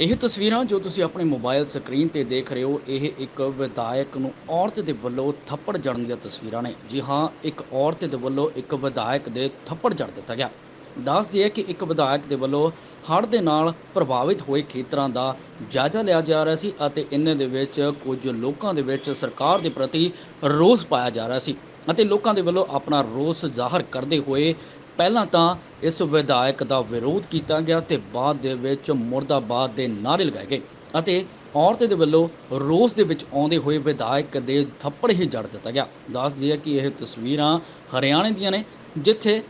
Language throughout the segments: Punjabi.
ਇਹ ਤਸਵੀਰਾਂ ਜੋ ਤੁਸੀਂ ਆਪਣੇ ਮੋਬਾਈਲ ਸਕਰੀਨ ਤੇ ਦੇਖ ਰਹੇ ਹੋ, ਇਹ ਇੱਕ ਵਿਧਾਇਕ ਨੂੰ ਔਰਤ ਦੇ ਵੱਲੋਂ ਥੱਪੜ ਜੜਨ ਦੀਆਂ ਤਸਵੀਰਾਂ ਨੇ। ਜੀ ਹਾਂ, ਇੱਕ ਔਰਤ ਦੇ ਵੱਲੋਂ ਇੱਕ ਵਿਧਾਇਕ ਦੇ ਥੱਪੜ ਜੜ ਦਿੱਤਾ ਗਿਆ। ਦੱਸ ਦਈਏ ਕਿ ਇੱਕ ਵਿਧਾਇਕ ਦੇ ਵੱਲੋਂ ਹੜ੍ਹ ਦੇ ਨਾਲ ਪ੍ਰਭਾਵਿਤ ਹੋਏ ਖੇਤਰਾਂ ਦਾ ਜਾਇਜ਼ਾ ਲਿਆ ਜਾ ਰਿਹਾ ਸੀ ਅਤੇ ਇਹਨਾਂ ਦੇ ਵਿੱਚ ਕੁਝ ਲੋਕਾਂ ਦੇ ਵਿੱਚ ਸਰਕਾਰ ਦੇ ਪ੍ਰਤੀ ਰੋਸ ਪਾਇਆ ਜਾ ਰਿਹਾ ਸੀ ਅਤੇ ਲੋਕਾਂ ਦੇ ਵੱਲੋਂ ਆਪਣਾ ਰੋਸ ਜ਼ਾਹਰ ਕਰਦੇ ਹੋਏ ਪਹਿਲਾਂ ਤਾਂ ਇਸ ਵਿਧਾਇਕ ਦਾ ਵਿਰੋਧ ਕੀਤਾ ਗਿਆ ਤੇ ਬਾਅਦ ਦੇ ਵਿੱਚ ਮੁਰਦਾਬਾਦ ਦੇ ਨਾਅਰੇ ਲਗਾਏ ਗਏ ਅਤੇ ਔਰਤ ਦੇ ਵੱਲੋਂ ਰੋਸ ਦੇ ਵਿੱਚ ਆਉਂਦੇ ਹੋਏ ਵਿਧਾਇਕ ਦੇ ਥੱਪੜ ਹੀ ਜੜ ਦਿੱਤਾ ਗਿਆ। ਦੱਸ ਦਈਏ ਕਿ ਇਹ ਤਸਵੀਰਾਂ ਹਰਿਆਣੇ ਦੀਆਂ ਨੇ, ਜਿੱਥੇ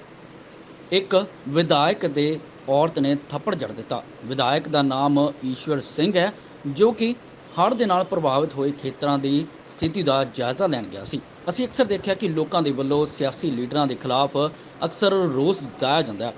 ਇੱਕ ਵਿਧਾਇਕ ਦੇ ਔਰਤ ਨੇ ਥੱਪੜ ਜੜ ਦਿੱਤਾ। ਵਿਧਾਇਕ ਦਾ ਨਾਮ ਈਸ਼ਵਰ ਸਿੰਘ ਹੈ, ਜੋ ਕਿ ਹੜ੍ਹ ਦੇ ਨਾਲ ਪ੍ਰਭਾਵਿਤ ਹੋਏ ਖੇਤਰਾਂ ਦੀ ਸਥਿਤੀ ਦਾ ਜਾਇਜ਼ਾ ਲੈਣ ਗਿਆ ਸੀ। ਅਸੀਂ ਅਕਸਰ ਦੇਖਿਆ ਕਿ ਲੋਕਾਂ ਦੇ ਵੱਲੋਂ ਸਿਆਸੀ ਲੀਡਰਾਂ ਦੇ ਖਿਲਾਫ ਅਕਸਰ ਰੋਸ ਜਤਾਇਆ ਜਾਂਦਾ ਹੈ।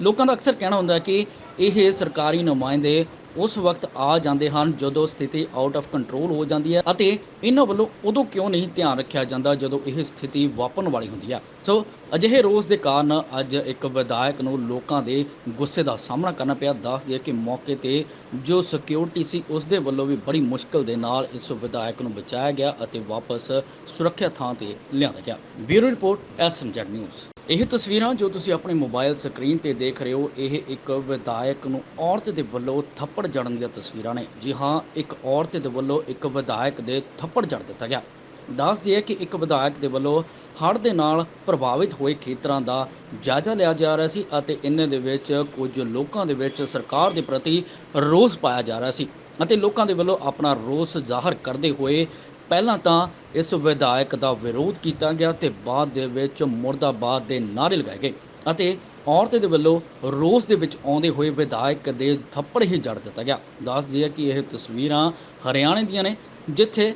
ਲੋਕਾਂ ਦਾ ਅਕਸਰ ਕਹਿਣਾ ਹੁੰਦਾ ਹੈ ਕਿ ਇਹ ਸਰਕਾਰੀ ਨੁਮਾਇੰਦੇ ਉਸ ਵਕਤ ਆ ਜਾਂਦੇ ਹਨ ਜਦੋਂ ਸਥਿਤੀ ਆਊਟ ਆਫ ਕੰਟਰੋਲ ਹੋ ਜਾਂਦੀ ਹੈ ਅਤੇ ਇਹਨਾਂ ਵੱਲੋਂ ਉਦੋਂ ਕਿਉਂ ਨਹੀਂ ਧਿਆਨ ਰੱਖਿਆ ਜਾਂਦਾ ਜਦੋਂ ਇਹ ਸਥਿਤੀ ਵਾਪਰਨ ਵਾਲੀ ਹੁੰਦੀ ਹੈ। ਸੋ ਅਜਿਹੇ ਰੋਸ ਦੇ ਕਾਰਨ ਅੱਜ ਇੱਕ ਵਿਧਾਇਕ ਨੂੰ ਲੋਕਾਂ ਦੇ ਗੁੱਸੇ ਦਾ ਸਾਹਮਣਾ ਕਰਨਾ ਪਿਆ। ਦੱਸ ਦਈਏ ਕਿ ਮੌਕੇ ਤੇ ਜੋ ਸਿਕਿਉਰਿਟੀ ਸੀ ਉਸ ਦੇ ਵੱਲੋਂ ਵੀ ਬੜੀ ਮੁਸ਼ਕਲ ਦੇ ਨਾਲ ਇਸ ਵਿਧਾਇਕ ਨੂੰ ਬਚਾਇਆ ਗਿਆ ਅਤੇ ਵਾਪਸ ਸੁਰੱਖਿਅਤ ਥਾਂ ਤੇ ਲਿਆਂਦਾ ਗਿਆ। Bureau report SMZ news. ਇਹ ਤਸਵੀਰਾਂ ਜੋ ਤੁਸੀਂ ਆਪਣੇ ਮੋਬਾਈਲ ਸਕਰੀਨ ਤੇ ਦੇਖ ਰਹੇ ਹੋ, ਇਹ ਇੱਕ ਵਿਧਾਇਕ ਨੂੰ ਔਰਤ ਦੇ ਵੱਲੋਂ ਥੱਪੜ ਜੜਨ ਦੀਆਂ ਤਸਵੀਰਾਂ ਨੇ। ਜੀ ਹਾਂ, ਇੱਕ ਔਰਤ ਦੇ ਵੱਲੋਂ ਇੱਕ ਵਿਧਾਇਕ ਦੇ ਥੱਪੜ ਜੜ ਦਿੱਤਾ ਗਿਆ। ਦੱਸ ਦਈਏ ਕਿ ਇੱਕ ਵਿਧਾਇਕ ਦੇ ਵੱਲੋਂ ਹੜ੍ਹ ਦੇ ਨਾਲ ਪ੍ਰਭਾਵਿਤ ਹੋਏ ਖੇਤਰਾਂ ਦਾ ਜਾਇਜ਼ਾ ਲਿਆ ਜਾ ਰਿਹਾ ਸੀ ਅਤੇ ਇਹਨਾਂ ਦੇ ਵਿੱਚ ਕੁਝ ਲੋਕਾਂ ਦੇ ਵਿੱਚ ਸਰਕਾਰ ਦੇ ਪ੍ਰਤੀ ਰੋਸ ਪਾਇਆ ਜਾ ਰਿਹਾ ਸੀ ਅਤੇ ਲੋਕਾਂ ਦੇ ਵੱਲੋਂ ਆਪਣਾ ਰੋਸ ਜ਼ਾਹਰ ਕਰਦੇ ਹੋਏ ਪਹਿਲਾਂ ਤਾਂ ਇਸ ਵਿਧਾਇਕ ਦਾ ਵਿਰੋਧ ਕੀਤਾ ਗਿਆ ਤੇ ਬਾਅਦ ਦੇ ਵਿੱਚ ਮੁਰਦਾਬਾਦ ਦੇ ਨਾਅਰੇ ਲਗਾਏ ਗਏ ਅਤੇ ਔਰਤ ਦੇ ਵੱਲੋਂ ਰੋਸ ਦੇ ਵਿੱਚ ਆਉਂਦੇ ਹੋਏ ਵਿਧਾਇਕ ਦੇ ਥੱਪੜ ਹੀ ਜੜ ਦਿੱਤਾ ਗਿਆ। ਦੱਸ ਦਈਏ ਕਿ ਇਹ ਤਸਵੀਰਾਂ ਹਰਿਆਣੇ ਦੀਆਂ ਨੇ, ਜਿੱਥੇ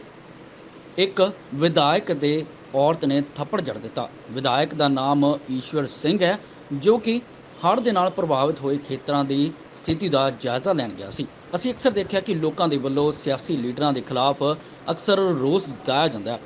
ਇੱਕ ਵਿਧਾਇਕ ਦੇ ਔਰਤ ਨੇ ਥੱਪੜ ਜੜ ਦਿੱਤਾ। ਵਿਧਾਇਕ ਦਾ ਨਾਮ ਈਸ਼ਵਰ ਸਿੰਘ ਹੈ, ਜੋ ਕਿ ਹੜ੍ਹ ਦੇ ਨਾਲ ਪ੍ਰਭਾਵਿਤ ਹੋਏ ਖੇਤਰਾਂ ਦੀ ਸਥਿਤੀ ਦਾ ਜਾਇਜ਼ਾ ਲੈਣ ਗਿਆ ਸੀ। ਅਸੀਂ ਅਕਸਰ ਦੇਖਿਆ ਕਿ ਲੋਕਾਂ ਦੇ ਵੱਲੋਂ ਸਿਆਸੀ ਲੀਡਰਾਂ ਦੇ ਖਿਲਾਫ ਅਕਸਰ ਰੋਸ ਜਤਾਇਆ ਜਾਂਦਾ ਹੈ।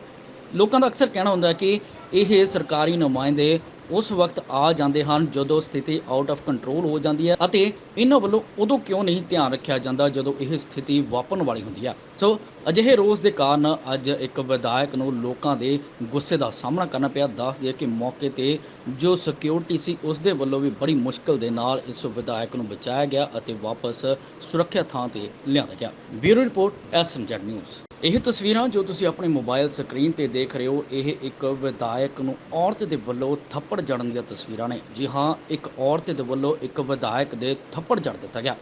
ਲੋਕਾਂ ਦਾ ਅਕਸਰ ਕਹਿਣਾ ਹੁੰਦਾ ਹੈ ਕਿ ਇਹ ਸਰਕਾਰੀ ਨੁਮਾਇੰਦੇ ਉਸ ਵਕਤ ਆ ਜਾਂਦੇ ਹਨ ਜਦੋਂ ਸਥਿਤੀ ਆਊਟ ਆਫ ਕੰਟਰੋਲ ਹੋ ਜਾਂਦੀ ਹੈ ਅਤੇ ਇਹਨਾਂ ਵੱਲੋਂ ਉਦੋਂ ਕਿਉਂ ਨਹੀਂ ਧਿਆਨ ਰੱਖਿਆ ਜਾਂਦਾ ਜਦੋਂ ਇਹ ਸਥਿਤੀ ਵਾਪਰਨ ਵਾਲੀ ਹੁੰਦੀ ਹੈ। ਸੋ ਅਜਿਹੇ ਰੋਸ ਦੇ ਕਾਰਨ ਅੱਜ ਇੱਕ ਵਿਧਾਇਕ ਨੂੰ ਲੋਕਾਂ ਦੇ ਗੁੱਸੇ ਦਾ ਸਾਹਮਣਾ ਕਰਨਾ ਪਿਆ। ਦੱਸ ਦਈਏ ਕਿ ਮੌਕੇ ਤੇ ਜੋ ਸਿਕਿਉਰਿਟੀ ਸੀ ਉਸ ਦੇ ਵੱਲੋਂ ਵੀ ਬੜੀ ਮੁਸ਼ਕਲ ਦੇ ਨਾਲ ਇਸ ਵਿਧਾਇਕ ਨੂੰ ਬਚਾਇਆ ਗਿਆ ਅਤੇ ਵਾਪਸ ਸੁਰੱਖਿਅਤ ਥਾਂ ਤੇ ਲਿਆਂਦਾ ਗਿਆ। Bureau report SMZ news. ਇਹ ਤਸਵੀਰਾਂ ਜੋ ਤੁਸੀਂ ਆਪਣੇ ਮੋਬਾਈਲ ਸਕਰੀਨ ਤੇ ਦੇਖ ਰਹੇ ਹੋ, ਇਹ ਇੱਕ ਵਿਧਾਇਕ ਨੂੰ ਔਰਤ ਦੇ ਵੱਲੋਂ ਥੱਪੜ ਜੜਨ ਦੀਆਂ ਤਸਵੀਰਾਂ ਨੇ। ਜੀ ਹਾਂ, ਇੱਕ ਔਰਤ ਦੇ ਵੱਲੋਂ ਇੱਕ ਵਿਧਾਇਕ ਦੇ ਥੱਪੜ ਜੜ ਦਿੱਤਾ ਗਿਆ।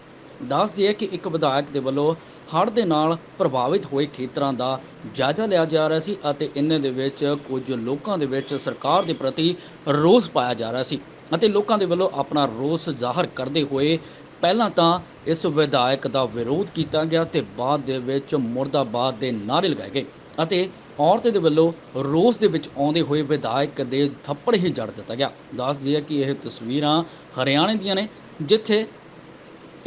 ਦੱਸ ਦਈਏ ਕਿ ਇੱਕ ਵਿਧਾਇਕ ਦੇ ਵੱਲੋਂ ਹੜ੍ਹ ਦੇ ਨਾਲ ਪ੍ਰਭਾਵਿਤ ਹੋਏ ਖੇਤਰਾਂ ਦਾ ਜਾਇਜ਼ਾ ਲਿਆ ਜਾ ਰਿਹਾ ਸੀ ਅਤੇ ਇਹਨਾਂ ਦੇ ਵਿੱਚ ਕੁਝ ਲੋਕਾਂ ਦੇ ਵਿੱਚ ਸਰਕਾਰ ਦੇ ਪ੍ਰਤੀ ਰੋਸ ਪਾਇਆ ਜਾ ਰਿਹਾ ਸੀ ਅਤੇ ਲੋਕਾਂ ਦੇ ਵੱਲੋਂ ਆਪਣਾ ਰੋਸ ਜ਼ਾਹਰ ਕਰਦੇ ਹੋਏ ਪਹਿਲਾਂ ਤਾਂ ਇਸ ਵਿਧਾਇਕ ਦਾ ਵਿਰੋਧ ਕੀਤਾ ਗਿਆ ਤੇ ਬਾਅਦ ਦੇ ਵਿੱਚ ਮੁਰਦਾਬਾਦ ਦੇ ਨਾਅਰੇ ਲਗਾਏ ਗਏ ਅਤੇ ਔਰਤ ਦੇ ਵੱਲੋਂ ਰੋਸ ਦੇ ਵਿੱਚ ਆਉਂਦੇ ਹੋਏ ਵਿਧਾਇਕ ਦੇ ਥੱਪੜ ਹੀ ਜੜ ਦਿੱਤਾ ਗਿਆ। ਦੱਸ ਦਈਏ ਕਿ ਇਹ ਤਸਵੀਰਾਂ ਹਰਿਆਣੇ ਦੀਆਂ ਨੇ, ਜਿੱਥੇ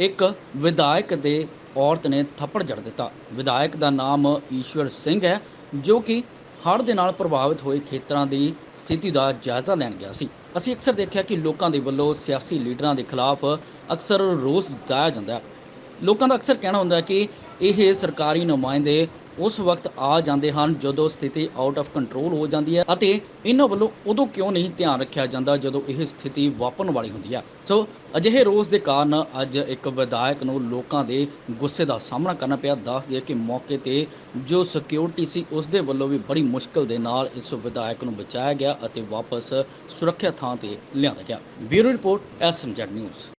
ਇੱਕ ਵਿਧਾਇਕ ਦੇ ਔਰਤ ਨੇ ਥੱਪੜ ਜੜ ਦਿੱਤਾ। ਵਿਧਾਇਕ ਦਾ ਨਾਮ ਈਸ਼ਵਰ ਸਿੰਘ ਹੈ, ਜੋ ਕਿ ਹੜ੍ਹ ਦੇ ਨਾਲ ਪ੍ਰਭਾਵਿਤ ਹੋਏ ਖੇਤਰਾਂ ਦੀ ਸਥਿਤੀ ਦਾ ਜਾਇਜ਼ਾ ਲੈਣ ਗਿਆ ਸੀ। ਅਸੀਂ ਅਕਸਰ ਦੇਖਿਆ ਕਿ ਲੋਕਾਂ ਦੇ ਵੱਲੋਂ ਸਿਆਸੀ ਲੀਡਰਾਂ ਦੇ ਖਿਲਾਫ ਅਕਸਰ ਰੋਸ ਜਤਾਇਆ ਜਾਂਦਾ ਹੈ। ਲੋਕਾਂ ਦਾ ਅਕਸਰ ਕਹਿਣਾ ਹੁੰਦਾ ਹੈ ਕਿ ਇਹ ਸਰਕਾਰੀ ਨੁਮਾਇੰਦੇ ਉਸ ਵਕਤ ਆ ਜਾਂਦੇ ਹਨ ਜਦੋਂ ਸਥਿਤੀ ਆਊਟ ਆਫ ਕੰਟਰੋਲ ਹੋ ਜਾਂਦੀ ਹੈ ਅਤੇ ਇਹਨਾਂ ਵੱਲੋਂ ਉਦੋਂ ਕਿਉਂ ਨਹੀਂ ਧਿਆਨ ਰੱਖਿਆ ਜਾਂਦਾ ਜਦੋਂ ਇਹ ਸਥਿਤੀ ਵਾਪਰਨ ਵਾਲੀ ਹੁੰਦੀ ਹੈ। ਸੋ ਅਜਿਹੇ ਰੋਸ ਦੇ ਕਾਰਨ ਅੱਜ ਇੱਕ ਵਿਧਾਇਕ ਨੂੰ ਲੋਕਾਂ ਦੇ ਗੁੱਸੇ ਦਾ ਸਾਹਮਣਾ ਕਰਨਾ ਪਿਆ। ਦੱਸ ਦਈਏ ਕਿ ਮੌਕੇ ਤੇ ਜੋ ਸਿਕਿਉਰਿਟੀ ਸੀ ਉਸ ਦੇ ਵੱਲੋਂ ਵੀ ਬੜੀ ਮੁਸ਼ਕਲ ਦੇ ਨਾਲ ਇਸ ਵਿਧਾਇਕ ਨੂੰ ਬਚਾਇਆ ਗਿਆ ਅਤੇ ਵਾਪਸ ਸੁਰੱਖਿਅਤ ਥਾਂ ਤੇ ਲਿਆਂਦਾ ਗਿਆ। Bureau report SMZ news.